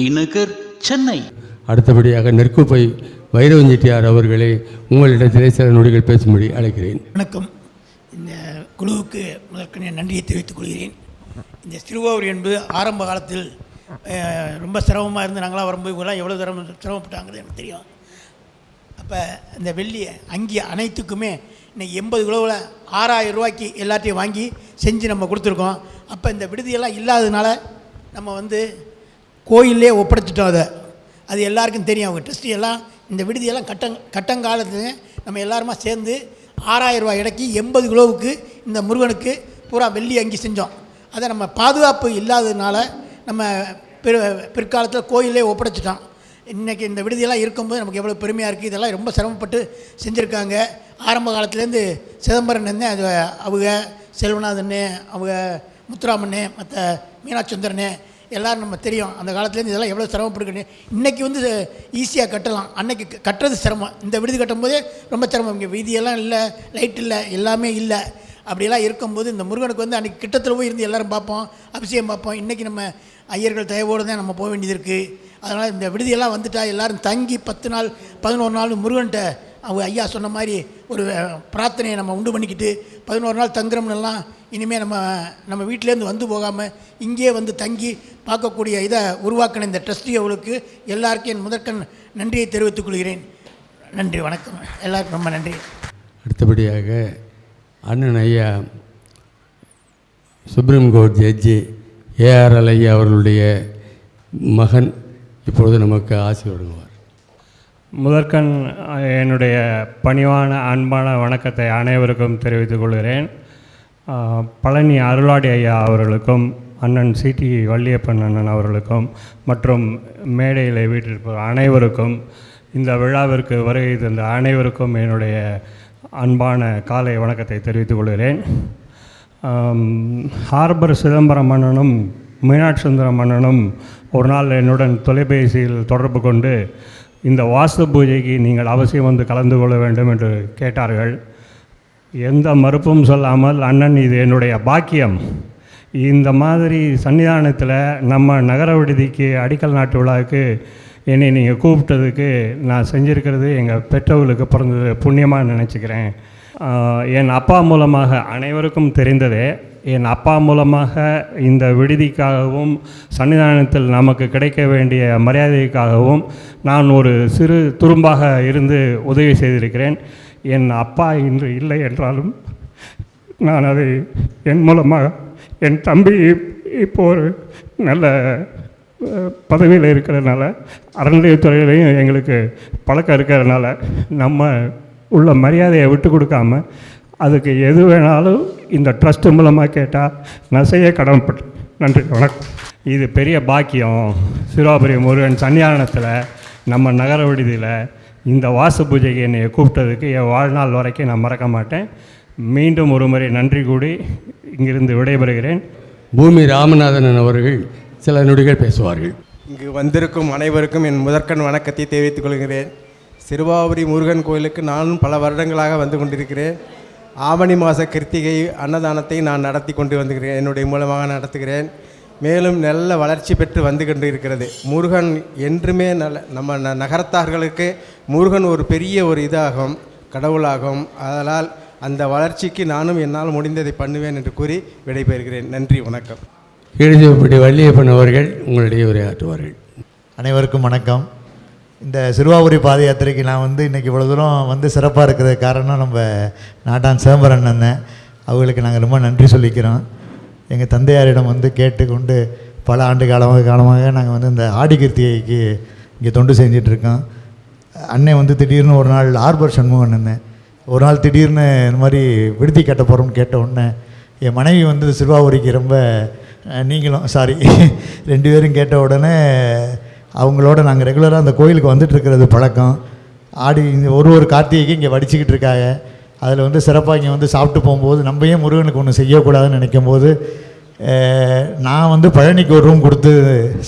T Nagar Chennai. அடுத்தபடியாக நெற்குப்பை வைரவன் செட்டியார் அவர்களை உங்களிடத்திலே சில நொடிகள் பேசும்படி அழைக்கிறேன். வணக்கம். இந்த குழுவுக்கு முதற்கனே நன்றியை தெரிவித்துக் கொள்கிறேன். இந்த திருவாரூர் என்பது ஆரம்ப காலத்தில் ரொம்ப சிரமமாக இருந்து நாங்களாம் வரும்போது இவங்களாம் எவ்வளோ சிரமம் சிரமப்பட்டாங்கிறது எனக்கு தெரியும். அப்போ இந்த வெள்ளி அங்கி அனைத்துக்குமே இன்னைக்கு எண்பது கிலோவில் ஆறாயிரம் ரூபாய்க்கு எல்லாத்தையும் வாங்கி செஞ்சு நம்ம கொடுத்துருக்கோம். அப்போ இந்த விடுதியெல்லாம் இல்லாததுனால நம்ம வந்து கோயிலே ஒப்படைச்சிட்டோம் அதை. அது எல்லாருக்கும் தெரியும் அவங்க ட்ரஸ்டி எல்லாம். இந்த விடுதியெல்லாம் கட்டங் கட்டங்காலத்துல நம்ம எல்லாருமா சேர்ந்து ஆறாயிரம் ரூபாய் இடைக்கு எண்பது கிலோவுக்கு இந்த முருகனுக்கு பூரா வெள்ளி அங்கி செஞ்சோம். அதை நம்ம பாதுகாப்பு இல்லாததுனால நம்ம பிற பிற்காலத்தில் கோயிலே ஒப்படைச்சிட்டோம். இன்றைக்கி இந்த விடுதியெல்லாம் இருக்கும்போது நமக்கு எவ்வளோ பெருமையாக இருக்குது இதெல்லாம் ரொம்ப சிரமப்பட்டு செஞ்சுருக்காங்க. ஆரம்ப காலத்துலேருந்து சிதம்பரம் இருந்தே அது அவங்க செல்வநாதன்னு அவங்க முத்துராமன்னு மற்ற மீனாட்சுந்தரனே எல்லோரும் நம்ம தெரியும். அந்த காலத்துலேருந்து இதெல்லாம் எவ்வளோ சிரமப்பட்டுக்கிட்டு இன்றைக்கி வந்து ஈஸியாக கட்டலாம். அன்னைக்கு கட்டுறது சிரமம். இந்த விடுதி கட்டும்போதே ரொம்ப சிரமம். இங்கே வீதியெல்லாம் இல்லை லைட் இல்லை எல்லாமே இல்லை. அப்படியெல்லாம் இருக்கும்போது இந்த முருகனுக்கு வந்து அன்றைக்கி கிட்டத்தில் போய் இருந்து எல்லோரும் பார்ப்போம் அபிஷேகம் பார்ப்போம். இன்றைக்கி நம்ம ஐயர்கள் தயவோடு தான் நம்ம போக வேண்டியது இருக்குது அதனால் இந்த விடுதியெல்லாம் வந்துட்டால் எல்லோரும் தங்கி பத்து நாள் பதினோரு நாள் முருகன்கிட்ட அவங்க ஐயா சொன்ன மாதிரி ஒரு பிரார்த்தனையை நம்ம உண்டு பண்ணிக்கிட்டு பதினோரு நாள் தங்குறோம்னெல்லாம் இனிமேல் நம்ம நம்ம வீட்டிலேருந்து வந்து போகாமல் இங்கேயே வந்து தங்கி பார்க்கக்கூடிய இதை உருவாக்கின இந்த ட்ரஸ்டி அவளுக்கு எல்லாருக்கும் என் முதற்கண் நன்றியை தெரிவித்துக் கொள்கிறேன். நன்றி வணக்கம். எல்லாருக்கும் ரொம்ப நன்றி. அடுத்தபடியாக அண்ணன் ஐயா சுப்ரீம் கோர்ட் ஜட்ஜி ஏஆர்எல் ஐயா அவர்களுடைய மகன் இப்பொழுது நமக்கு ஆசை வழங்குவார் முதற்கண் என்னுடைய பணிவான அன்பான வணக்கத்தை அனைவருக்கும் தெரிவித்துக் கொள்கிறேன். பழனி அருளாடி ஐயா அவர்களுக்கும் அண்ணன் சிடி வள்ளியப்பன் அண்ணன் அவர்களுக்கும் மற்றும் மேடையில் வீட்டிருப்ப அனைவருக்கும் இந்த விழாவிற்கு வருகை தந்த அனைவருக்கும் என்னுடைய அன்பான காலை வணக்கத்தை தெரிவித்துக் கொள்கிறேன். ஹார்பர் சிதம்பரம் மன்னனும் மீனாட்சி சுந்தரம் மன்னனும் ஒரு நாள் என்னுடன் தொலைபேசியில் தொடர்பு கொண்டு இந்த வாஸ்து பூஜைக்கு நீங்கள் அவசியம் வந்து கலந்து கொள்ள வேண்டும் என்று கேட்டார்கள். எந்த மறுப்பும் சொல்லாமல் அண்ணன் இது என்னுடைய பாக்கியம். இந்த மாதிரி சன்னிதானத்தில் நம்ம நகர விடுதிக்கு அடிக்கல் நாட்டு விழாவுக்கு என்னை நீங்கள் கூப்பிட்டதுக்கு நான் செஞ்சுருக்கிறது எங்கள் பெற்றோர்களுக்கு பிறந்தது புண்ணியமாக நினச்சிக்கிறேன். என் அப்பா மூலமாக அனைவருக்கும் தெரிந்ததே என் அப்பா மூலமாக இந்த விடுதிக்காகவும் சன்னிதானத்தில் நமக்கு கிடைக்க வேண்டிய மரியாதைக்காகவும் நான் ஒரு சிறு துரும்பாக இருந்து உதவி செய்திருக்கிறேன். என் அப்பா இன்று இல்லை என்றாலும் நான் அதை என் மூலமாக என் தம்பி இப்போ ஒரு நல்ல பதவியில் இருக்கிறதுனால அறநிலையத்துறையிலையும் எங்களுக்கு பழக்கம் இருக்கிறதுனால நம்ம உள்ள மரியாதையை விட்டு கொடுக்காம அதுக்கு எது வேணாலும் இந்த ட்ரஸ்ட் மூலமாக கேட்டால் நான் செய்ய நன்றி வணக்கம். இது பெரிய பாக்கியம். சிறுவாபுரி முருகன் சன்னியானத்தில் நம்ம நகர விடுதியில் இந்த வாசு பூஜைக்கு என்னை கூப்பிட்டதுக்கு என் வாழ்நாள் வரைக்கும் நான் மறக்க மாட்டேன். மீண்டும் ஒரு முறை நன்றி கூடி இங்கிருந்து விடைபெறுகிறேன். பூமி ராமநாதன் அவர்கள் சில நொடிகள் பேசுவார்கள். இங்கு வந்திருக்கும் அனைவருக்கும் என் முதற்கண் வணக்கத்தை தெரிவித்துக் கொள்கிறேன். சிறுவாபுரி முருகன் கோயிலுக்கு நானும் பல வருடங்களாக வந்து கொண்டிருக்கிறேன். ஆவணி மாத கிருத்திகை அன்னதானத்தை நான் நடத்தி கொண்டு வந்துகிறேன். என்னுடைய மூலமாக நடத்துகிறேன். மேலும் நல்ல வளர்ச்சி பெற்று வந்து கொண்டு இருக்கிறது முருகன் என்றுமே நல்ல நம்ம ந நகரத்தார்களுக்கு முருகன் ஒரு பெரிய ஒரு இதாகும் கடவுளாகும். அதனால் அந்த வளர்ச்சிக்கு நானும் என்னால் முடிந்ததை பண்ணுவேன் என்று கூறி விடைபெறுகிறேன். நன்றி வணக்கம். கீழ்ச்சிப்பட்டி வள்ளியப்பன் அவர்கள் உங்களுடைய உரையாற்றுவார்கள். அனைவருக்கும் வணக்கம். இந்த சிறுவாபுரி பாத யாத்திரைக்கு நான் வந்து இன்றைக்கி இவ்வளோ தூரம் வந்து சிறப்பாக இருக்கிறது காரணம் நம்ம நாட்டான் சிதம்பரம் அண்ணன் அவங்களுக்கு நாங்கள் ரொம்ப நன்றி சொல்லிக்கிறோம். எங்கள் தந்தையாரிடம் வந்து கேட்டுக்கொண்டு பல ஆண்டு காலமாக காலமாக நாங்கள் வந்து இந்த ஆடி கிருத்திகைக்கு இங்கே தொண்டு செஞ்சிட்ருக்கோம் அண்ணன் வந்து திடீர்னு ஒரு நாள் ஆர்பர் சண்முகன் அண்ணன் ஒரு நாள் திடீர்னு இந்த மாதிரி விடுதி கட்ட போகிறோம்னு கேட்ட உடனே என் மனைவி வந்து சிறுவாபுரிக்கு ரொம்ப நீங்களும் சாரி ரெண்டு பேரும் கேட்ட உடனே அவங்களோட நாங்கள் ரெகுலராக அந்த கோயிலுக்கு வந்துட்டு இருக்கிறது பழக்கம். ஆடி இந்த ஒரு ஒரு கார்த்திகைக்கு இங்கே வடிச்சுக்கிட்டு இருக்காங்க. அதில் வந்து சிறப்பாக இங்கே வந்து சாப்பிட்டு போகும்போது நம்ம ஏன் முருகனுக்கு ஒன்று செய்யக்கூடாதுன்னு நினைக்கும் போது நான் வந்து பழனிக்கு ஒரு ரூம் கொடுத்து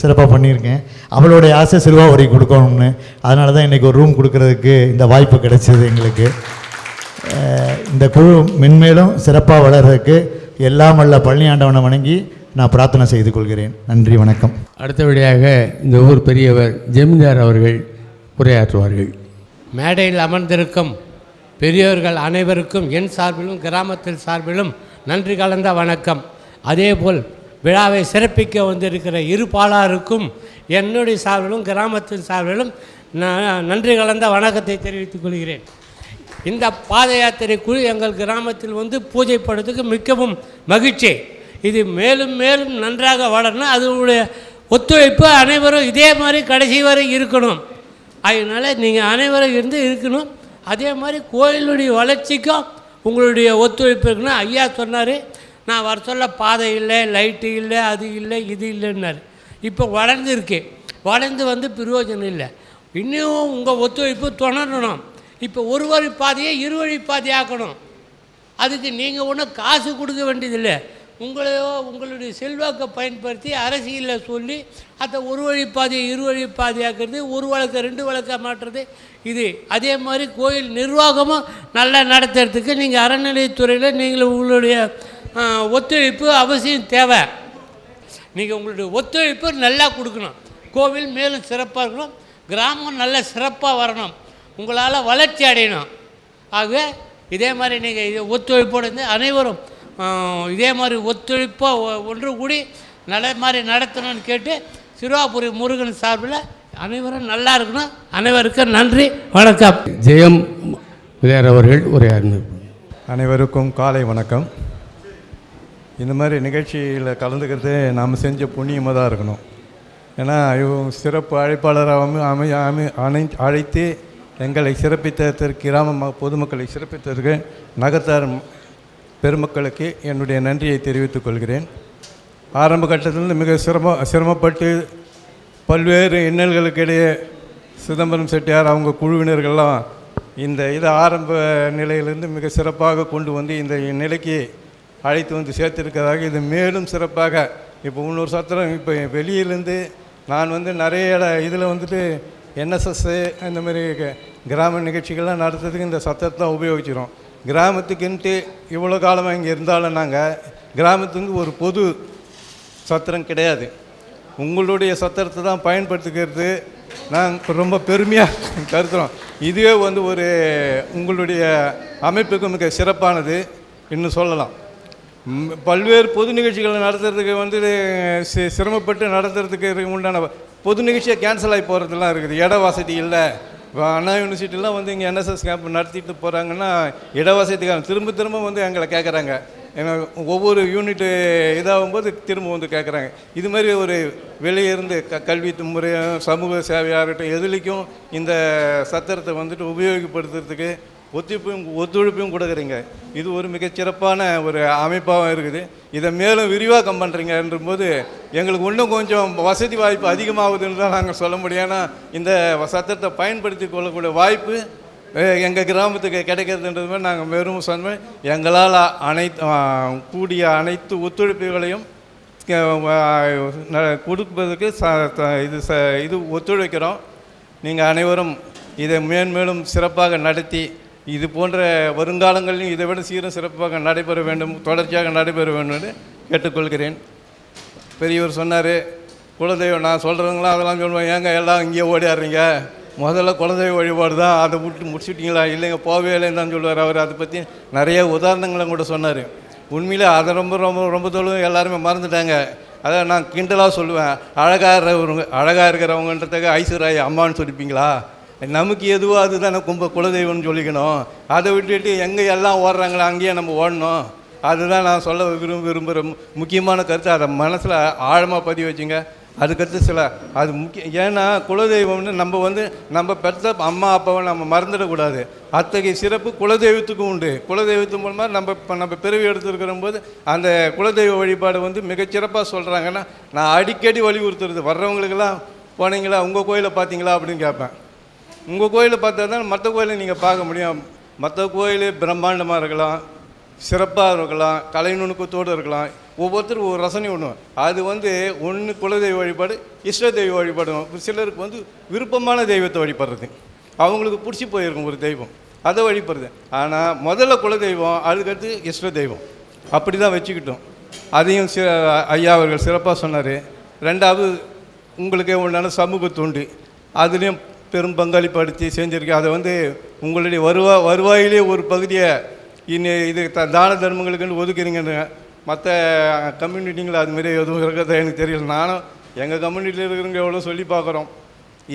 சிறப்பாக பண்ணியிருக்கேன். அவளுடைய ஆசை சிறுவாவரி கொடுக்கணும்னு. அதனால தான் இன்றைக்கி ஒரு ரூம் கொடுக்கறதுக்கு இந்த வாய்ப்பு கிடைச்சிது எங்களுக்கு. இந்த குழு மென்மேலும் சிறப்பாக வளர்கிறதுக்கு எல்லாம் வல்ல பழனி ஆண்டவனை வணங்கி நான் பிரார்த்தனை செய்து கொள்கிறேன். நன்றி வணக்கம். அடுத்தபடியாக இந்த ஊர் பெரியவர் ஜமீன்தார் அவர்கள் உரையாற்றுவார்கள். மேடையில் அமர்ந்திருக்கும் பெரியோர்கள் அனைவருக்கும் என் சார்பிலும் கிராமத்தில் சார்பிலும் நன்றி கலந்த வணக்கம். அதேபோல் விழாவை சிறப்பிக்க வந்திருக்கிற இரு பாலாருக்கும் என்னுடைய சார்பிலும் கிராமத்தின் சார்பிலும் நான் நன்றி கலந்த வணக்கத்தை தெரிவித்துக் கொள்கிறேன். இந்த பாத யாத்திரை குழு எங்கள் கிராமத்தில் வந்து பூஜைப்படுறதுக்கு மிகவும் மகிழ்ச்சி. இது மேலும் மேலும் நன்றாக வளரணும் அதனுடைய ஒத்துழைப்பு அனைவரும் இதே மாதிரி கடைசி வரை இருக்கணும். அதனால் நீங்கள் அனைவரும் இருந்து இருக்கணும். அதே மாதிரி கோயிலுடைய வளர்ச்சிக்கும் உங்களுடைய ஒத்துழைப்பு இருக்கணும் ஐயா சொன்னார். நான் வர சொல்ல பாதை இல்லை லைட்டு இல்லை அது இல்லை இது இல்லைன்னாரு. இப்போ வளர்ந்துருக்கு. வளர்ந்து வந்து பிரயோஜனம் இல்லை. இன்னும் உங்கள் ஒத்துழைப்பு தொடரணும். இப்போ ஒரு வழி பாதையை இரு வழி பாதையாக்கணும் அதுக்கு நீங்கள் ஒன்றும் காசு கொடுக்க வேண்டியதில்லை. உங்களையோ உங்களுடைய செல்வாக்கை பயன்படுத்தி அரசியலில் சொல்லி அந்த ஒரு வழி பாதையை இரு வழி பாதையாக்குறது ஒரு வழக்கை ரெண்டு வழக்கை மாற்றுறது இது. அதே மாதிரி கோயில் நிர்வாகமும் நல்லா நடத்துறதுக்கு நீங்கள் அறநிலையத்துறையில் நீங்கள் உங்களுடைய ஒத்துழைப்பு அவசியம் தேவை. நீங்கள் உங்களுடைய ஒத்துழைப்பு நல்லா கொடுக்கணும். கோவில் மேலும் சிறப்பாக இருக்கணும். கிராமம் நல்ல சிறப்பாக வரணும். உங்களால் வளர்ச்சி அடையணும். ஆக இதே மாதிரி நீங்கள் இது ஒத்துழைப்போடு இருந்து அனைவரும் இதே மாதிரி ஒத்துழைப்பாக ஒ- ஒன்று கூடி நல்ல மாதிரி நடத்தணும்னு கேட்டு சிறுவாபுரி முருகன் சார்பில் அனைவரும் நல்லா இருக்கணும். அனைவருக்கும் நன்றி வணக்கம். ஜெயம் விதையார் அவர்கள் உரையாடினார் அனைவருக்கும் காலை வணக்கம். இந்த மாதிரி நிகழ்ச்சியில் கலந்துக்கிறது நாம் செஞ்ச புண்ணியமாக தான் இருக்கணும். ஏன்னா இவங்க சிறப்பு அழைப்பாளராக அமை அமை அணை அழைத்து எங்களை சிறப்பித்ததற்கு கிராம ம- பொதுமக்களை சிறப்பித்ததற்கு நகர்த்தார் பெருமக்களுக்கு என்னுடைய நன்றியை தெரிவித்துக் கொள்கிறேன். ஆரம்ப கட்டத்திலிருந்து மிக சிரம சிரமப்பட்டு பல்வேறு இன்னல்களுக்கிடையே சிதம்பரம் செட்டியார் அவங்க குழுவினர்கள்லாம் இந்த இது ஆரம்ப நிலையிலிருந்து மிக சிறப்பாக கொண்டு வந்து இந்த நிலைக்கு அழைத்து வந்து சேர்த்திருக்கிறதாக இது மேலும் சிறப்பாக இப்போ இன்னொரு சத்திரம் இப்போ வெளியிலேருந்து நான் வந்து நிறைய இதில் வந்துட்டு என்எஸ்எஸ்ஸு இந்த மாதிரி க- கிராம நிகழ்ச்சிகள்லாம் நடத்துறதுக்கு இந்த சத்திரத்தை உபயோகிச்சிடும் உபயோகிக்கிறோம். கிராமத்துக்குன்ட்டு இவ்வளோ காலமாக இங்கே இருந்தாலும் நாங்கள் கிராமத்துக்கு ஒரு பொது சத்திரம் கிடையாது. உங்களுடைய சத்திரத்தை தான் பயன்படுத்திக்கிறது. நாங்கள் ரொம்ப பெருமையாக கருத்துகிறோம் இதுவே வந்து ஒரு உங்களுடைய அமைப்புக்கு மிக சிறப்பானது இன்னும் சொல்லலாம். பல்வேறு பொது நிகழ்ச்சிகளை நடத்துறதுக்கு வந்து சிரமப்பட்டு நடத்துறதுக்கு உண்டான பொது நிகழ்ச்சியை கேன்சல் ஆகி போகிறதுலாம் இருக்குது. இட வசதி இல்லை. இப்போ அண்ணா யூனிவர்சிட்டிலாம் வந்து இங்கே என்எஸ்எஸ் கேம்ப் நடத்திட்டு போகிறாங்கன்னா இடவசதிக்கான திரும்ப திரும்ப வந்து எங்களை கேட்குறாங்க ஏன்னா ஒவ்வொரு யூனிட்டு இதாகும்போது திரும்ப வந்து கேட்குறாங்க இது மாதிரி ஒரு வெளியே இருந்து க கல்வி முறையும் சமூக சேவையாக இருக்கட்டும் எதுலேயும் இந்த சத்திரத்தை வந்துட்டு உபயோகப்படுத்துறதுக்கு ஒத்துழைப்பும் ஒத்துழைப்பையும் கொடுக்குறீங்க. இது ஒரு மிகச்சிறப்பான ஒரு அமைப்பாகவும் இருக்குது. இதை மேலும் விரிவாக்கம் பண்ணுறீங்கன்றும்போது எங்களுக்கு இன்னும் கொஞ்சம் வசதி வாய்ப்பு அதிகமாகுதுன்னு தான் நாங்கள் சொல்ல முடியும். ஏன்னா இந்த சத்திரத்தை பயன்படுத்தி கொள்ளக்கூடிய வாய்ப்பு எங்கள் கிராமத்துக்கு கிடைக்கிறதுன்றது மாதிரி நாங்கள் வெறும் சொன்ன எங்களால் அனைத்து கூடிய அனைத்து ஒத்துழைப்புகளையும் கொடுப்பதற்கு ச இது ச இது ஒத்துழைக்கிறோம். நீங்கள் அனைவரும் இதை மேன்மேலும் சிறப்பாக நடத்தி இது போன்ற வருங்காலங்களிலும் இதை விட சீரும் சிறப்பாக நடைபெற வேண்டும் தொடர்ச்சியாக நடைபெற வேண்டும் என்று கேட்டுக்கொள்கிறேன். பெரியவர் சொன்னார் குலதெய்வம் நான் சொல்கிறவங்களாம் அதெல்லாம் சொல்லுவேன். ஏங்க எல்லாம் இங்கே ஓடிடுறீங்க முதல்ல குலதெய்வ வழிபாடு தான். அதை விட்டு முடிச்சுட்டிங்களா? இல்லைங்க போவே இல்லைன்னு தான் சொல்லுவார் அவர். அதை பற்றி நிறைய உதாரணங்களும் கூட சொன்னார். உண்மையில் அதை ரொம்ப ரொம்ப ரொம்ப தொழிலும் எல்லாருமே மறந்துட்டாங்க. அதை நான் கிண்டலாக சொல்லுவேன். அழகாக இருக்கிறவங்க அழகாக இருக்கிறவங்கன்றதுக்கு ஐஸ்வர்யா அம்மான்னு சொல்லிப்பீங்களா? நமக்கு எதுவோ அதுதானே கும்ப குலதெய்வம்னு சொல்லிக்கணும். அதை விட்டுட்டு எங்கே எல்லாம் ஓடுறாங்களோ அங்கேயே நம்ம ஓடணும். அதுதான் நான் சொல்ல விரும்ப விரும்புகிற முக்கியமான கருத்து. அதை மனசில் ஆழமாக பதிவு வச்சுங்க. அதுக்கடுத்து சில அது முக்கிய ஏன்னா குலதெய்வம்னு நம்ம வந்து நம்ம பெற்ற அம்மா அப்பாவை நம்ம மறந்துடக்கூடாது அத்தகைய சிறப்பு குலதெய்வத்துக்கும் உண்டு. குலதெய்வத்து மூலமாக நம்ம இப்போ நம்ம பிறவி எடுத்துருக்கிற போது அந்த குலதெய்வ வழிபாடு வந்து மிகச்சிறப்பாக சொல்கிறாங்கன்னா நான் அடிக்கடி வலியுறுத்துறது வர்றவங்களுக்கெல்லாம் போனீங்களா உங்கள் கோயிலை பார்த்தீங்களா அப்படின்னு கேட்பேன். உங்கள் கோயிலை பார்த்தா தான் மற்ற கோயிலை நீங்கள் பார்க்க முடியும். மற்ற கோயில் பிரம்மாண்டமாக இருக்கலாம் சிறப்பாக இருக்கலாம் கலை நுணுக்கத்தோடு இருக்கலாம். ஒவ்வொருத்தரும் ஒரு ரசனை ஒன்று அது வந்து ஒன்று குலதெய்வ வழிபாடு இஷ்ட தெய்வ வழிபாடும். சிலருக்கு வந்து விருப்பமான தெய்வத்தை வழிபடுறது. அவங்களுக்கு பிடிச்சி போயிருக்கும் ஒரு தெய்வம். அதை வழிபடுறது. ஆனால் முதல்ல குலதெய்வம் அதுக்கடுத்து இஷ்ட தெய்வம். அப்படி தான் வச்சுக்கிட்டோம். அதையும் சி ஐயா அவர்கள் சிறப்பாக சொன்னார். ரெண்டாவது உங்களுக்கு உண்டான சமூக தொண்டு அதுலேயும் பெரும் பங்களிப்படுத்தி செஞ்சுருக்கேன் அதை வந்து உங்களுடைய வருவா வருவாயிலே ஒரு பகுதியை இனி இது த தான தர்மங்களுக்குன்னு ஒதுக்குறீங்கன்னு மற்ற கம்யூனிட்டிங்களை அதுமாரி எதுவும் இருக்கிறதா எனக்கு தெரியல. நானும் எங்கள் கம்யூனிட்டியில் இருக்கிறவங்க எவ்வளோ சொல்லி பார்க்குறோம்.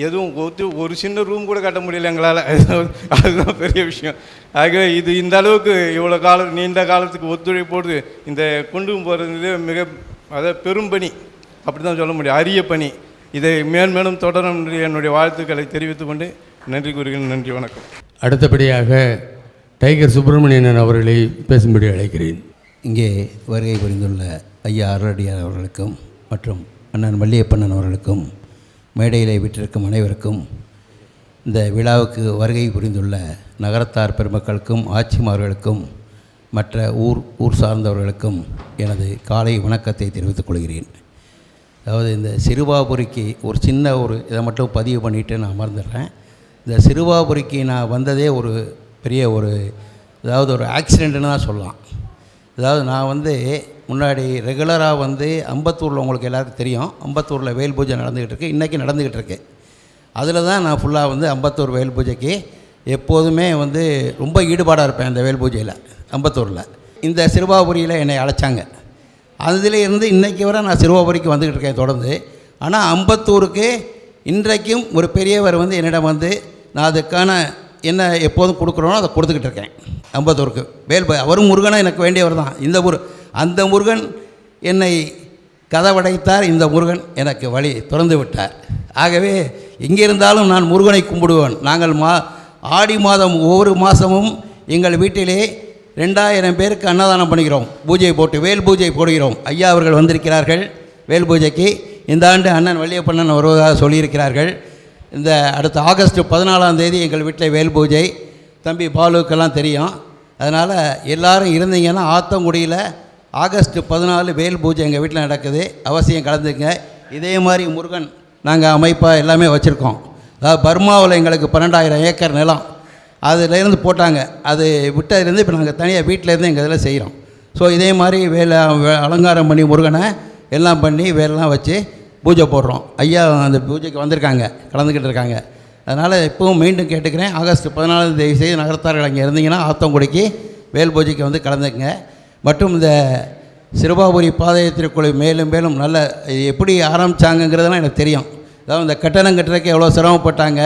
எதுவும் ஒத்து ஒரு சின்ன ரூம் கூட கட்ட முடியல எங்களால். அதுதான் பெரிய விஷயம். ஆகவே இது இந்த அளவுக்கு இவ்வளோ காலம் நீண்ட காலத்துக்கு ஒத்துழைப்போடு இந்த கொண்டு போகிறது மிக அதாவது பெரும்பணி அப்படி தான் சொல்ல முடியும். அரிய பணி. இதை மேன்மேலும் தொடரும் என்று என்னுடைய வாழ்த்துக்களை தெரிவித்துக் கொண்டு நன்றி கூறுகிறேன். நன்றி வணக்கம். அடுத்தபடியாக டைகர் சுப்பிரமணியன் அவர்களை பேசும்படி அழைக்கிறேன். இங்கே வருகை புரிந்துள்ள ஐயா அருளடியார் அவர்களுக்கும் மற்றும் அண்ணன் வள்ளியப்பண்ணன் அவர்களுக்கும் மேடையிலே விட்டிருக்கும் அனைவருக்கும் இந்த விழாவுக்கு வருகை புரிந்துள்ள நகரத்தார் பெருமக்களுக்கும் ஆட்சிமார்களுக்கும் மற்ற ஊர் ஊர் சார்ந்தவர்களுக்கும் எனது காலை வணக்கத்தை தெரிவித்துக் கொள்கிறேன். அதாவது இந்த சிறுவாபுரிக்கு ஒரு சின்ன ஒரு இதை மட்டும் பதிவு பண்ணிவிட்டு நான் அமர்ந்துடுறேன் இந்த சிறுவாபுரிக்கு நான் வந்ததே ஒரு பெரிய ஒரு அதாவது ஒரு ஆக்சிடெண்ட்டுன்னு தான் சொல்லலாம். அதாவது நான் வந்து முன்னாடி ரெகுலராக வந்து அம்பத்தூரில் உங்களுக்கு எல்லாருக்கும் தெரியும். அம்பத்தூரில் வேல் பூஜை நடந்துக்கிட்டு இருக்கு. இன்றைக்கி நடந்துக்கிட்டு இருக்கு. அதில் தான் நான் ஃபுல்லாக வந்து அம்பத்தூர் வேல் பூஜைக்கு எப்போதுமே வந்து ரொம்ப ஈடுபாடாக இருப்பேன் அந்த வேல் பூஜையில் அம்பத்தூரில். இந்த சிறுவாபுரியில் என்னை அழைச்சாங்க. அதில் இருந்து இன்றைக்கு வரை நான் சிறுவாபுரிக்கு வந்துக்கிட்டு இருக்கேன் தொடர்ந்து. ஆனால் அம்பத்தூருக்கு இன்றைக்கும் ஒரு பெரியவர் வந்து என்னிடம் வந்து நான் அதுக்கான என்ன எப்போதும் கொடுக்குறோனோ அதை கொடுத்துக்கிட்டு இருக்கேன் அம்பத்தூருக்கு. வேல் அவரும் முருகனும் எனக்கு வேண்டியவர் தான். இந்த முரு அந்த முருகன் என்னை கதவடைத்தார். இந்த முருகன் எனக்கு வழி திறந்து விட்டார். ஆகவே எங்கிருந்தாலும் நான் முருகனை கும்பிடுவேன். நாங்கள் மா ஆடி மாதம் ஒவ்வொரு மாதமும் எங்கள் வீட்டிலே ரெண்டாயிரம் பேருக்கு அன்னதானம் பண்ணுகிறோம் பூஜை போட்டு வேல் பூஜை போடுகிறோம். ஐயா அவர்கள் வந்திருக்கிறார்கள். வேல் பூஜைக்கு இந்த ஆண்டு அண்ணன் வள்ளியப்பண்ணன் வருவதாக சொல்லியிருக்கிறார்கள். இந்த அடுத்த ஆகஸ்ட் பதினாலாம் தேதி எங்கள் வீட்டில் வேல் பூஜை. தம்பி பாலுக்கெல்லாம் தெரியும். அதனால் எல்லாரும் இருந்தீங்கன்னா ஆத்தங்குடியில் ஆகஸ்ட் பதினாலு வேல் பூஜை எங்கள் வீட்டில் நடக்குது. அவசியம் கலந்துங்க. இதே மாதிரி முருகன் நாங்கள் அமைப்பாக எல்லாமே வச்சுருக்கோம். அதாவது பர்மாவில் எங்களுக்கு பன்னெண்டாயிரம் ஏக்கர் நிலம். அதுலேருந்து போட்டாங்க. அது விட்டதுலேருந்து இப்போ நாங்கள் தனியாக வீட்டிலேருந்து எங்கள் இதில் செய்கிறோம் ஸோ இதே மாதிரி வேலை வே- அலங்காரம் பண்ணி முருகனை எல்லாம் பண்ணி வேலைலாம் வச்சு பூஜை போடுறோம். ஐயா அந்த பூஜைக்கு வந்திருக்காங்க கலந்துக்கிட்டு இருக்காங்க அதனால் இப்போவும் மீண்டும் கேட்டுக்கிறேன். ஆகஸ்ட் பதினாலாம் தேதி செய்து நகரத்தார்கள் அங்கே இருந்தீங்கன்னா ஆத்தங்குடிக்கு வேல் பூஜைக்கு வந்து கலந்துக்குங்க. மற்றும் இந்த சிறுபாபுரி பாதயத்திற்குழு மேலும் மேலும் நல்ல எப்படி ஆரம்பித்தாங்கங்கிறதெல்லாம் எனக்கு தெரியும். அதாவது இந்த கட்டணம் கட்டுறதுக்கு எவ்வளோ சிரமப்பட்டாங்க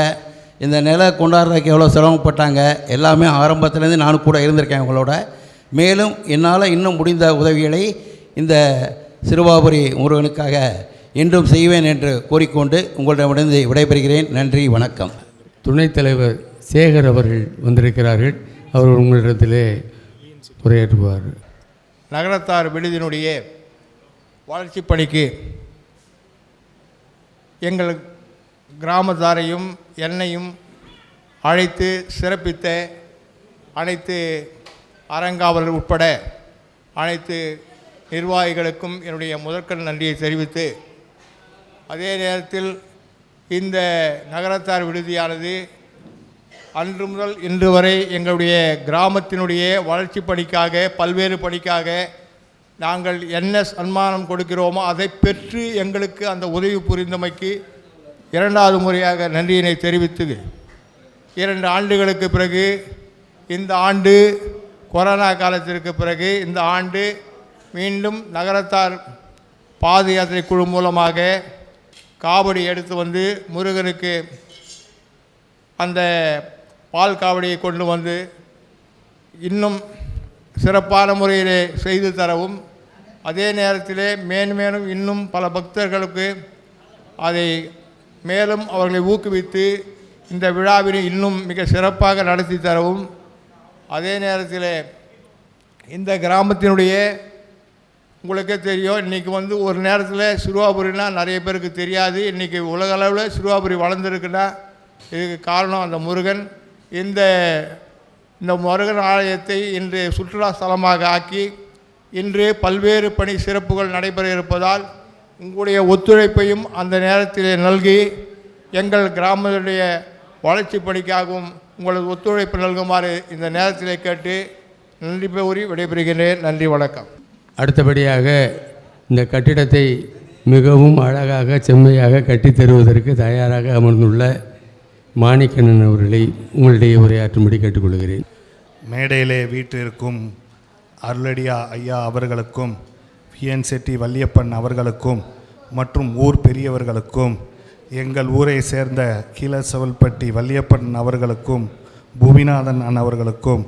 இந்த நில கொண்டாடுறதுக்கு எவ்வளோ சிரமப்பட்டாங்க எல்லாமே ஆரம்பத்துலேருந்து நானும் கூட இருந்திருக்கேன் உங்களோட. மேலும் என்னால் இன்னும் முடிந்த உதவிகளை இந்த சிறுபாபுரி முருகனுக்காக இன்றும் செய்வேன் என்று கூறிக்கொண்டு உங்களிடமிருந்து விடைபெறுகிறேன். நன்றி வணக்கம். துணைத் தலைவர் சேகர் அவர்கள் வந்திருக்கிறார்கள். அவர் உங்களிடத்திலே உரையாற்றுவார். நகரத்தார் விடுதியினுடைய வளர்ச்சிப் பணிக்கு எங்கள் கிராமத்தாரையும் என்னையும் அழைத்து சிறப்பித்த அனைத்து அறங்காவலர் உட்பட அனைத்து நிர்வாகிகளுக்கும் என்னுடைய முதற்கண் நன்றியை தெரிவித்து அதே நேரத்தில் இந்த நகரத்தார் விடுதியானது அன்று முதல் இன்று வரை எங்களுடைய கிராமத்தினுடைய வளர்ச்சி பணிக்காக பல்வேறு பணிக்காக நாங்கள் என்ன சன்மானம் கொடுக்கிறோமோ அதை பெற்று எங்களுக்கு அந்த உதவி புரிந்தமைக்கு இரண்டாவது முறையாக நன்றியினை தெரிவித்து இரண்டு ஆண்டுகளுக்கு பிறகு இந்த ஆண்டு கொரோனா காலத்திற்கு பிறகு இந்த ஆண்டு மீண்டும் நகரத்தார் பாத யாத்திரை குழு மூலமாக காவடி எடுத்து வந்து முருகனுக்கு அந்த பால் காவடியை கொண்டு வந்து இன்னும் சிறப்பான முறையிலே செய்து தரவும். அதே நேரத்திலே மேன்மேலும் இன்னும் பல பக்தர்களுக்கு அதை மேலும் அவர்களை ஊக்குவித்து இந்த விழாவினை இன்னும் மிக சிறப்பாக நடத்தி தரவும். அதே நேரத்தில் இந்த கிராமத்தினுடைய உங்களுக்கே தெரியும் இன்றைக்கி வந்து ஒரு நேரத்தில் சிறுவாபுரினா நிறைய பேருக்கு தெரியாது. இன்றைக்கி உலகளவில் சிறுவாபுரி வளர்ந்துருக்குன்னா இதுக்கு காரணம் அந்த முருகன். இந்த இந்த முருகன் ஆலயத்தை இன்று சுற்றுலா ஸ்தலமாக ஆக்கி இன்று பல்வேறு பணி சிறப்புகள் நடைபெற இருப்பதால் உங்களுடைய ஒத்துழைப்பையும் அந்த நேரத்தில் நல்கி எங்கள் கிராமத்துடைய வளர்ச்சி பணிக்காகவும் உங்களது ஒத்துழைப்பு நல்குமாறு இந்த நேரத்திலே கேட்டு நன்றி கூறி விடைபெறுகிறேன் நன்றி வணக்கம். அடுத்தபடியாக இந்த கட்டிடத்தை மிகவும் அழகாக செம்மையாக கட்டித் தருவதற்கு தயாராக அமர்ந்துள்ள மாணிக்கண்ணன் அவர்களை உங்களுடைய உரையாற்றும்படி கேட்டுக்கொள்கிறேன். மேடையிலே வீட்டிற்கும் அருளடியா ஐயா அவர்களுக்கும் என் செட்டி வல்லியப்பன் அவர்களுக்கும் மற்றும் ஊர் பெரியவர்களுக்கும் எங்கள் ஊரை சேர்ந்த கீழசவல்பட்டி வல்லியப்பன் அவர்களுக்கும் பூமிநாதன் அவர்களுக்கும்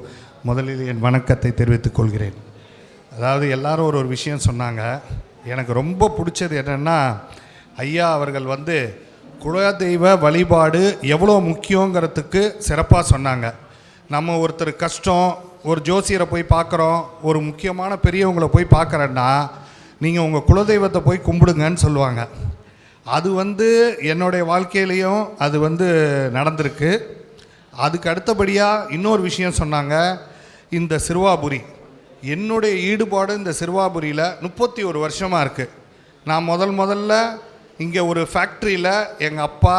முதலில் என் வணக்கத்தை தெரிவித்துக் கொள்கிறேன். அதாவது எல்லாரும் ஒரு ஒரு விஷயம் சொன்னாங்க. எனக்கு ரொம்ப பிடிச்சது என்னென்னா ஐயா அவர்கள் வந்து குலதெய்வ வழிபாடு எவ்வளோ முக்கியங்கிறதுக்கு சிறப்பாக சொன்னாங்க. நம்ம ஒருத்தர் கஷ்டம் ஒரு ஜோசியரை போய் பார்க்குறோம் ஒரு முக்கியமான பெரியவங்களை போய் பார்க்குறேன்னா நீங்கள் உங்கள் குலதெய்வத்தை போய் கும்பிடுங்கன்னு சொல்லுவாங்க. அது வந்து என்னுடைய வாழ்க்கையிலையும் அது வந்து நடந்திருக்கு. அதுக்கு அடுத்தபடியாக இன்னொரு விஷயம் சொன்னாங்க. இந்த சிறுவாபுரி என்னுடைய ஈடுபாடு இந்த சிறுவாபுரியில் முப்பத்தி ஒரு வருஷமாக இருக்குது நான் முதல் முதல்ல இங்கே ஒரு ஃபேக்ட்ரியில் எங்கள் அப்பா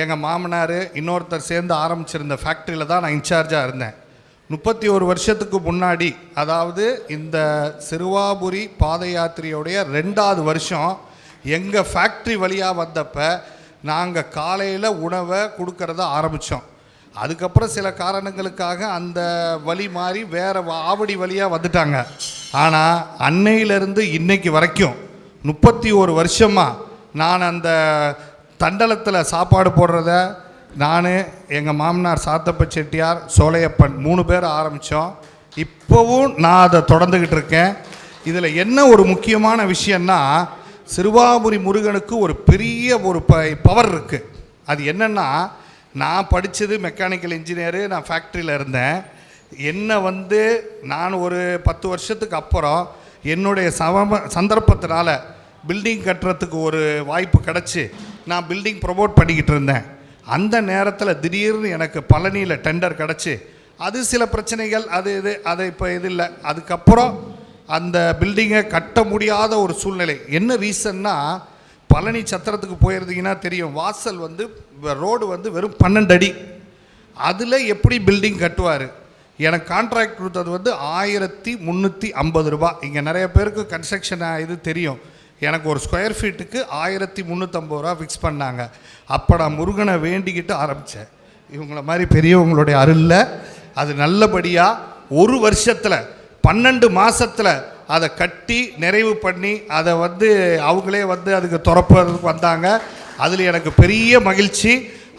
எங்கள் மாமனார் இன்னொருத்தர் சேர்ந்து ஆரம்பிச்சிருந்த ஃபேக்ட்ரியில் தான் நான் இன்சார்ஜாக இருந்தேன். முப்பத்தி ஒரு வருஷத்துக்கு முன்னாடி அதாவது இந்த சிறுவாபுரி பாத யாத்திரையுடைய ரெண்டாவது வருஷம் எங்கள் ஃபேக்ட்ரி வழியாக வந்தப்போ நாங்கள் காலையில் உணவை கொடுக்கறத ஆரம்பித்தோம் அதுக்கப்புறம் சில காரணங்களுக்காக அந்த வழி மாறி வேறு ஆவடி வழியாக வந்துட்டாங்க. ஆனால் அன்னையிலேருந்து இன்னைக்கு வரைக்கும் முப்பத்தி ஒரு வருஷமாக நான் அந்த தண்டலத்தில் சாப்பாடு போடுறத நான் எங்கள் மாமனார் சாத்தப்ப செட்டியார் சோலையப்பன் மூணு பேர் ஆரம்பித்தோம் இப்போவும் நான் அதை தொடர்ந்துக்கிட்டு இருக்கேன். இதில் என்ன ஒரு முக்கியமான விஷயம்னா சிறுவாபுரி முருகனுக்கு ஒரு பெரிய ஒரு ப பவர் இருக்குது அது என்னென்னா நான் படித்தது மெக்கானிக்கல் இன்ஜினியரு நான் ஃபேக்ட்ரியில் இருந்தேன். என்னை வந்து நான் ஒரு பத்து வருஷத்துக்கு அப்புறம் என்னுடைய சம சந்தர்ப்பத்தினால பில்டிங் கட்டுறதுக்கு ஒரு வாய்ப்பு கிடச்சி நான் பில்டிங் ப்ரொமோட் பண்ணிக்கிட்டு இருந்தேன். அந்த நேரத்தில் திடீர்னு எனக்கு பழனியில் டெண்டர் கிடச்சி அது சில பிரச்சனைகள் அது இது அது இப்போ இது இல்லை. அதுக்கப்புறம் அந்த பில்டிங்கை கட்ட முடியாத ஒரு சூழ்நிலை. என்ன ரீசன்னா பழனி சத்திரத்துக்கு போயிருந்தீங்கன்னா தெரியும் வாசல் வந்து ரோடு வந்து வெறும் பன்னெண்டு அடி. அதில் எப்படி பில்டிங் கட்டுவார்? எனக்கு கான்ட்ராக்ட் கொடுத்தது வந்து ஆயிரத்தி முந்நூற்றி ஐம்பது ரூபா இங்கே நிறைய பேருக்கு கன்ஸ்ட்ரக்ஷன் இது தெரியும். எனக்கு ஒரு ஸ்கொயர் ஃபீட்டுக்கு ஆயிரத்தி முந்நூற்றம்பது ரூபா ஃபிக்ஸ் பண்ணாங்க. அப்போ நான் முருகனை வேண்டிக்கிட்டு ஆரம்பித்தேன் இவங்கள மாதிரி பெரியவங்களுடைய அருளில் அது நல்லபடியாக ஒரு வருஷத்தில் பன்னெண்டு மாதத்தில் அதை கட்டி நிறைவு பண்ணி அதை வந்து அவங்களே வந்து அதுக்கு துறப்புறதுக்கு வந்தாங்க. அதில் எனக்கு பெரிய மகிழ்ச்சி.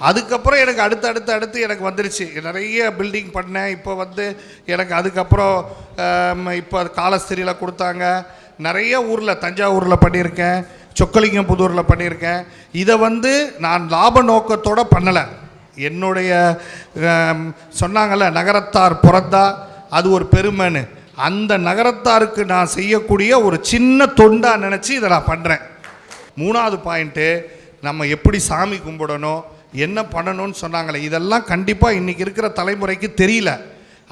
அதுக்கப்புறம் எனக்கு அடுத்து அடுத்து அடுத்து எனக்கு வந்துருச்சு. நிறைய பில்டிங் பண்ணேன். இப்போ வந்து எனக்கு அதுக்கப்புறம் இப்போ காலஸ்திரியில் கொடுத்தாங்க. நிறைய ஊரில் தஞ்சாவூரில் பண்ணியிருக்கேன் சொக்கலிங்கம் புதூரில் பண்ணியிருக்கேன். இதை வந்து நான் லாப நோக்கத்தோடு பண்ணலை. என்னுடைய சொன்னாங்கள்ல சொன்னாங்கல்ல நகரத்தார் பிறந்தா அது ஒரு பெருமைன்னு. அந்த நகரத்தாருக்கு நான் செய்யக்கூடிய ஒரு சின்ன தொண்டாக நினச்சி இதை நான் பண்ணுறேன் மூணாவது பாயிண்ட்டு நம்ம எப்படி சாமி கும்பிடணும் என்ன பண்ணணும்னு சொன்னாங்களே இதெல்லாம் கண்டிப்பாக இன்றைக்கி இருக்கிற தலைமுறைக்கு தெரியல.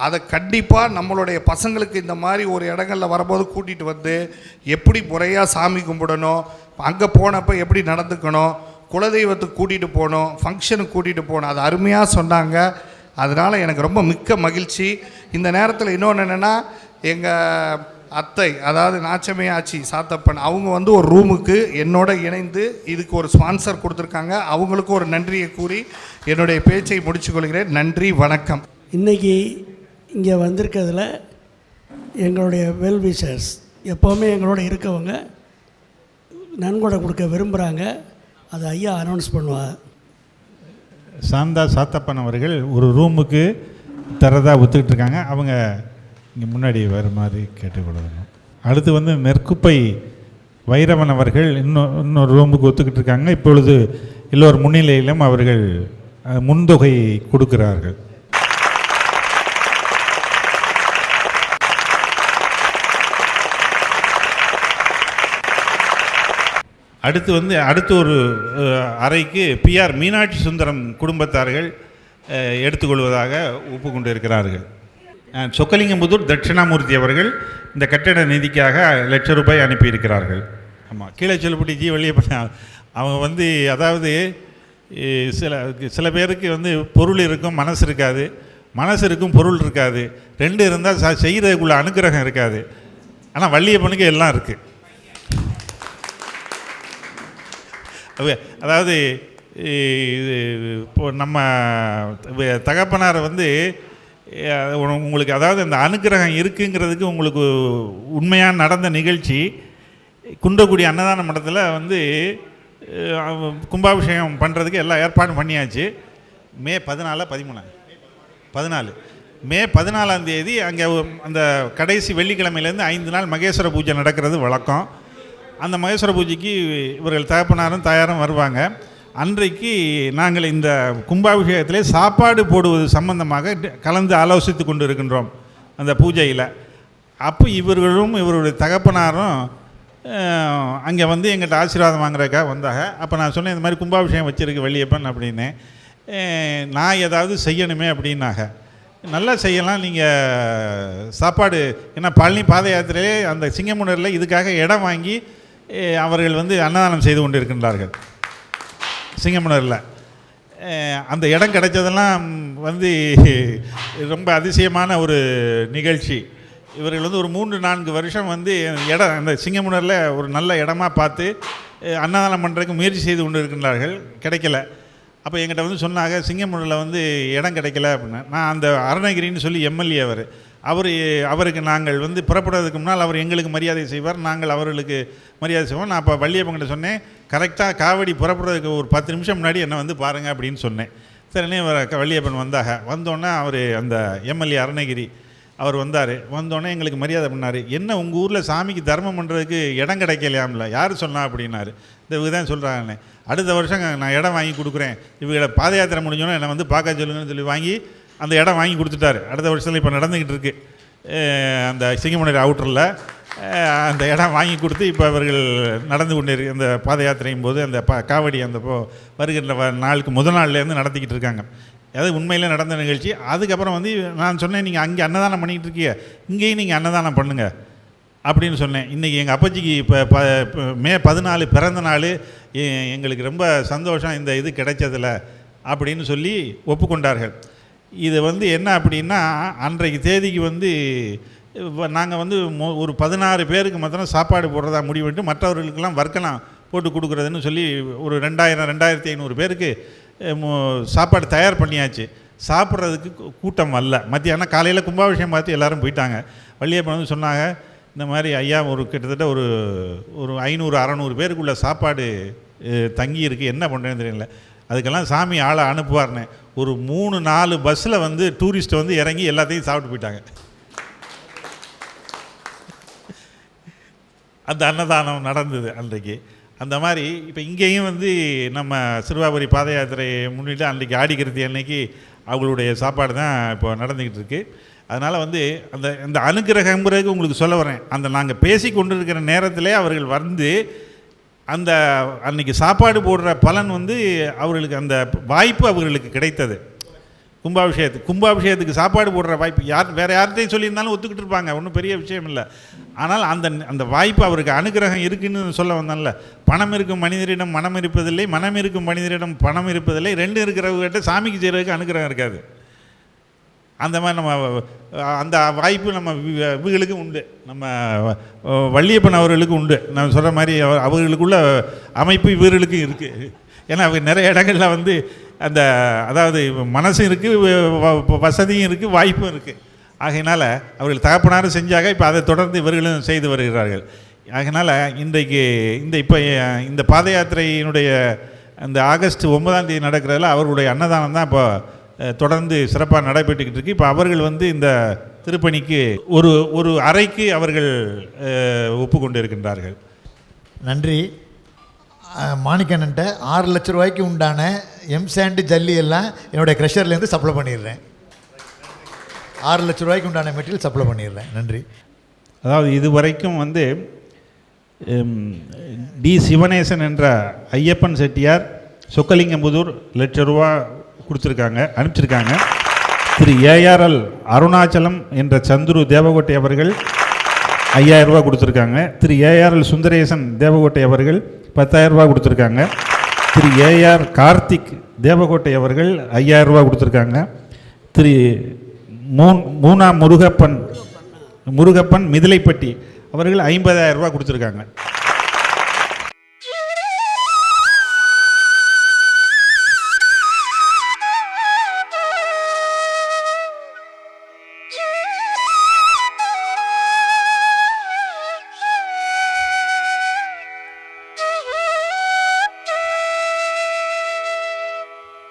அதை கண்டிப்பாக நம்மளுடைய பசங்களுக்கு இந்த மாதிரி ஒரு இடங்களில் வரும்போது கூட்டிகிட்டு வந்து எப்படி முறையாக சாமி கும்பிடணும் அங்கே போனப்போ எப்படி நடந்துக்கணும் குலதெய்வத்துக்கு கூட்டிகிட்டு போகணும் ஃபங்க்ஷனுக்கு கூட்டிகிட்டு போகணும் அது அருமையாக சொன்னாங்க. அதனால் எனக்கு ரொம்ப மிக்க மகிழ்ச்சி. இந்த நேரத்தில் இன்னொன்று என்னென்னா எங்கள் அத்தை அதாவது நாச்சமே ஆச்சி சாத்தப்பன் அவங்க வந்து ஒரு ரூமுக்கு என்னோட இணைந்து இதுக்கு ஒரு ஸ்பான்சர் கொடுத்துருக்காங்க. அவங்களுக்கு ஒரு நன்றியை கூறி என்னுடைய பேச்சை முடிச்சுக்கொள்கிறேன் நன்றி வணக்கம். இன்றைக்கி இங்கே வந்திருக்கிறதுல எங்களுடைய வெல்விஷர்ஸ் எப்போவுமே எங்களோட இருக்கவங்க நன்கொடை கொடுக்க விரும்புகிறாங்க அதை ஐயா அனௌன்ஸ் பண்ணுவார். சாந்தா சாத்தப்பன் அவர்கள் ஒரு ரூமுக்கு தரதா ஒத்துக்கிட்டு இருக்காங்க. அவங்க இங்கே முன்னாடி வர மாதிரி கேட்டுக்கொள்ளணும். அடுத்து வந்து நெற்குப்பை வைரவன் அவர்கள் இன்னும் இன்னொரு ரூமுக்கு ஒத்துக்கிட்டு இருக்காங்க. இப்பொழுது எல்லோர் முன்னிலையிலும் அவர்கள் முன்தொகை கொடுக்கிறார்கள். அடுத்து வந்து அடுத்து ஒரு அறைக்கு பிஆர் மீனாட்சி சுந்தரம் குடும்பத்தார்கள் எடுத்துக்கொள்வதாக ஒப்புக்கொண்டு இருக்கிறார்கள் சொக்கலிங்கம்புதூர் தட்சிணாமூர்த்தி அவர்கள் இந்த கட்டட நிதிக்காக லட்ச ரூபாய் அனுப்பியிருக்கிறார்கள். ஆமாம் கீழே சொல்லப்படி ஜி வெளியே அவங்க வந்து அதாவது சில சில பேருக்கு வந்து பொருள் இருக்கும் மனசு இருக்காது. மனசு இருக்கும் பொருள் இருக்காது. ரெண்டு இருந்தால் ச செய்கிறதுக்குள்ள அனுக்கிரகம் இருக்காது. ஆனால் வள்ளியப்பனுக்கு எல்லாம் இருக்குது அதாவது இது இப்போ நம்ம தகப்பனார் வந்து உங்களுக்கு அதாவது அந்த அனுக்கிரகம் இருக்குங்கிறதுக்கு உங்களுக்கு உண்மையாக நடந்த நிகழ்ச்சி குன்றக்குடி அன்னதான மடத்தில் வந்து கும்பாபிஷேகம் பண்ணுறதுக்கு எல்லா ஏற்பாடும் பண்ணியாச்சு. மே பதினாலா பதிமூணா? பதினாலு. மே பதினாலாம் தேதி அங்கே அந்த கடைசி வெள்ளிக்கிழமையிலேருந்து ஐந்து நாள் மகேஸ்வர பூஜை நடக்கிறது வழக்கம். அந்த மகேஸ்வர பூஜைக்கு இவர்கள் தகப்பனாரும் தாயாரும் வருவாங்க. அன்றைக்கு நாங்கள் இந்த கும்பாபிஷேகத்திலே சாப்பாடு போடுவது சம்பந்தமாக கலந்து ஆலோசித்து கொண்டு இருக்கின்றோம் அந்த பூஜையில். அப்போ இவர்களும் இவருடைய தகப்பனாரும் அங்கே வந்து எங்கிட்ட ஆசீர்வாதம் வாங்குறதுக்காக வந்தாங்க. அப்போ நான் சொன்னேன் இந்த மாதிரி கும்பாபிஷேகம் வச்சுருக்கு வெளியப்பன் அப்படின்னு. நான் ஏதாவது செய்யணுமே அப்படின்னாங்க. நல்லா செய்யலாம். நீங்கள் சாப்பாடு ஏன்னா பழனி பாத யாத்திரையிலே அந்த சிங்கமுனரில் இதுக்காக இடம் வாங்கி அவர்கள் வந்து அன்னதானம் செய்து கொண்டு இருக்கின்றார்கள் சிங்கமனூரில் அந்த இடம் கிடைச்சதெல்லாம் வந்து ரொம்ப அதிசயமான ஒரு நிகழ்ச்சி. இவர்கள் வந்து ஒரு மூன்று நான்கு வருஷம் வந்து இடம் அந்த சிங்கமுனரில் ஒரு நல்ல இடமா பார்த்து அன்னதானம் பண்ணுறதுக்கு முயற்சி செய்து கொண்டு இருக்கின்றார்கள் கிடைக்கல. அப்போ எங்கிட்ட வந்து சொன்னாங்க சிங்கமுனரில் வந்து இடம் கிடைக்கல அப்படின்னு. நான் அந்த அருணகிரின்னு சொல்லி எம்எல்ஏ அவர். அவர் அவருக்கு நாங்கள் வந்து புறப்படுறதுக்கு முன்னால் அவர் எங்களுக்கு மரியாதை செய்வார் நாங்கள் அவர்களுக்கு மரியாதை செய்வோம். நான் அப்போ வள்ளியப்பங்கிட்ட சொன்னேன் கரெக்டாக காவடி புறப்படுறதுக்கு ஒரு பத்து நிமிஷம் முன்னாடி என்னை வந்து பாருங்கள் அப்படின்னு சொன்னேன். சரினே வள்ளியப்பன் வந்தாக. வந்தோடனே அவர் அந்த எம்எல்ஏ அருணகிரி அவர் வந்தார். வந்தோடனே எங்களுக்கு மரியாதை பண்ணார். என்ன உங்கள் ஊரில் சாமிக்கு தர்மம் பண்ணுறதுக்கு இடம் கிடைக்கலையாம்ல யார் சொன்னா? அப்படின்னாரு. இந்த இவங்க தான் சொல்கிறாங்கண்ணே அடுத்த வருஷம் நான் இடம் வாங்கி கொடுக்குறேன். இவங்களை பாத யாத்திரை முடிஞ்சோன்னே என்னை வந்து பார்க்க சொல்லுங்கன்னு சொல்லி வாங்கி அந்த இடம் வாங்கி கொடுத்துட்டாரு. அடுத்த வருஷத்தில் இப்போ நடந்துக்கிட்டு இருக்கு. அந்த சிங்கமணி அவுட்டரில் அந்த இடம் வாங்கி கொடுத்து இப்போ அவர்கள் நடந்து கொண்டு அந்த பாத யாத்திரையும் போது அந்த ப காவடி அந்த வருகின்ற வ- நாளுக்கு முதல் நாள்லேருந்து நடத்திக்கிட்டு இருக்காங்க. அது உண்மையில் நடந்த நிகழ்ச்சி. அதுக்கப்புறம் வந்து நான் சொன்னேன் நீங்கள் அங்கே அன்னதானம் பண்ணிக்கிட்டு இருக்கீங்க. இங்கேயும் நீங்கள் அன்னதானம் பண்ணுங்கள் அப்படின்னு சொன்னேன். இன்றைக்கி எங்கள் அப்பச்சிக்கு இப்போ ப மே பதினாலு பிறந்த நாள். எங்களுக்கு ரொம்ப சந்தோஷம். இந்த இது கிடைச்சதில் அப்படின்னு சொல்லி ஒப்புக்கொண்டார்கள். இது வந்து என்ன அப்படின்னா அன்றைக்கு தேதிக்கு வந்து நாங்கள் வந்து ஒரு பதினாறு பேருக்கு மாத்திரம் சாப்பாடு போடுறதா முடிவு பண்ணிட்டு மற்றவர்களுக்கெல்லாம் வர்க்கலாம் போட்டு கொடுக்குறதுன்னு சொல்லி ஒரு ரெண்டாயிரம் ரெண்டாயிரத்தி ஐநூறு பேருக்கு சாப்பாடு தயார் பண்ணியாச்சு. சாப்பிட்றதுக்கு கூட்டம் வரல. மத்தியானம் காலையில் கும்பாபிஷேகம் பார்த்து எல்லாரும் போயிட்டாங்க. வள்ளியப்பன் வந்து சொன்னாங்க இந்த மாதிரி ஐயா ஒரு கிட்டத்தட்ட ஒரு ஒரு ஐநூறு அறநூறு பேருக்குள்ள சாப்பாடு தங்கி இருக்குது என்ன பண்ணுறேன்னு தெரியல. அதுக்கெல்லாம் சாமி ஆளை அனுப்புவார்னு ஒரு மூணு நாலு பஸ்ஸில் வந்து டூரிஸ்ட்டை வந்து இறங்கி எல்லாத்தையும் சாப்பிட்டு போயிட்டாங்க. அந்த அன்னதானம் நடந்தது அன்றைக்கு. அந்த மாதிரி இப்போ இங்கேயும் வந்து நம்ம சிறுவாபுரி பாத யாத்திரையை முன்னிட்டு அன்றைக்கி ஆடிக்கிறது அன்னைக்கு அவங்களுடைய சாப்பாடு தான் இப்போ நடந்துக்கிட்டு இருக்குது அதனால் வந்து அந்த அந்த அனுக்கிரகங்கிறது உங்களுக்கு சொல்ல வரேன். அந்த நாங்கள் பேசி கொண்டு இருக்கிற நேரத்திலே அவர்கள் வந்து அந்த அன்னைக்கு சாப்பாடு போடுற பலன் வந்து அவர்களுக்கு அந்த வாய்ப்பு அவர்களுக்கு கிடைத்தது. கும்பாபிஷேகத்துக்கு கும்பாபிஷேகத்துக்கு சாப்பாடு போடுற வாய்ப்பு யார் வேறு யார்கிட்டையும் சொல்லியிருந்தாலும் ஒத்துக்கிட்டு இருப்பாங்க ஒன்றும் பெரிய விஷயம் இல்லை. ஆனால் அந்த அந்த வாய்ப்பு அவருக்கு அனுகிரகம் இருக்குன்னு சொல்ல வந்தான்ல. பணம் இருக்கும் மனிதரிடம் மனம் இருப்பதில்லை மனம் இருக்கும் மனிதரிடம் பணம் இருப்பதில்லை ரெண்டு இருக்கிறவங்ககிட்ட சாமிக்கு செய்கிறதுக்கு அனுகிரகம் இருக்காது. அந்த மாதிரி நம்ம அந்த வாய்ப்பு நம்ம இவர்களுக்கும் உண்டு. நம்ம வள்ளியப்பன் அவர்களுக்கு உண்டு. நான் சொல்கிற மாதிரி அவர் அவர்களுக்குள்ள அமைப்பு இவர்களுக்கும் இருக்குது ஏன்னா அவங்க நிறைய இடங்களில் வந்து அந்த அதாவது மனசும் இருக்குது வசதியும் இருக்குது வாய்ப்பும் இருக்குது ஆகையினால் அவர்கள் தகப்பனாரும் செஞ்சாக இப்போ அதை தொடர்ந்து இவர்களும் செய்து வருகிறார்கள். ஆகையினால இன்றைக்கு இந்த இப்போ இந்த பாத யாத்திரையினுடைய அந்த ஆகஸ்ட் ஒன்பதாம் தேதி நடக்கிறதுல அவர்களுடைய அன்னதானம் தான் இப்போ தொடர்ந்து சிறப்பாக நடைபெற்றுக்கிட்டு இருக்கு. இப்போ அவர்கள் வந்து இந்த திருப்பணிக்கு ஒரு ஒரு அறைக்கு அவர்கள் ஒப்புக்கொண்டு இருக்கின்றார்கள் நன்றி. மாணிக்கண்ணன்ட்ட ஆறு லட்ச ரூபாய்க்கு உண்டான எம் சாண்டு ஜல்லி எல்லாம் என்னுடைய க்ரெஷர்லேருந்து சப்ளை பண்ணிடுறேன். ஆறு லட்ச ரூபாய்க்கு உண்டான மெட்டீரியல் சப்ளை பண்ணிடுறேன். நன்றி. அதாவது இது வரைக்கும் வந்து டி சிவனேசன் என்ற ஐயப்பன் செட்டியார் சொக்கலிங்கம்புதூர் லட்ச ரூபா கொடுத்துருக்காங்க அனுப்பிச்சிருக்காங்க. திரு ஏஆர்எல் அருணாச்சலம் என்ற சந்துரு தேவகோட்டை அவர்கள் ஐயாயிரம் ரூபா கொடுத்துருக்காங்க. திரு ஏஆர்எல் சுந்தரேசன் தேவகோட்டை அவர்கள் பத்தாயிரம் ரூபா கொடுத்துருக்காங்க. திரு ஏஆர் கார்த்திக் தேவகோட்டை அவர்கள் ஐயாயிரம் ரூபா கொடுத்துருக்காங்க. திரு மூன் மூனா முருகப்பன் முருகப்பன் மிதிலைப்பட்டி அவர்கள் ஐம்பதாயிரம் ரூபா கொடுத்துருக்காங்க.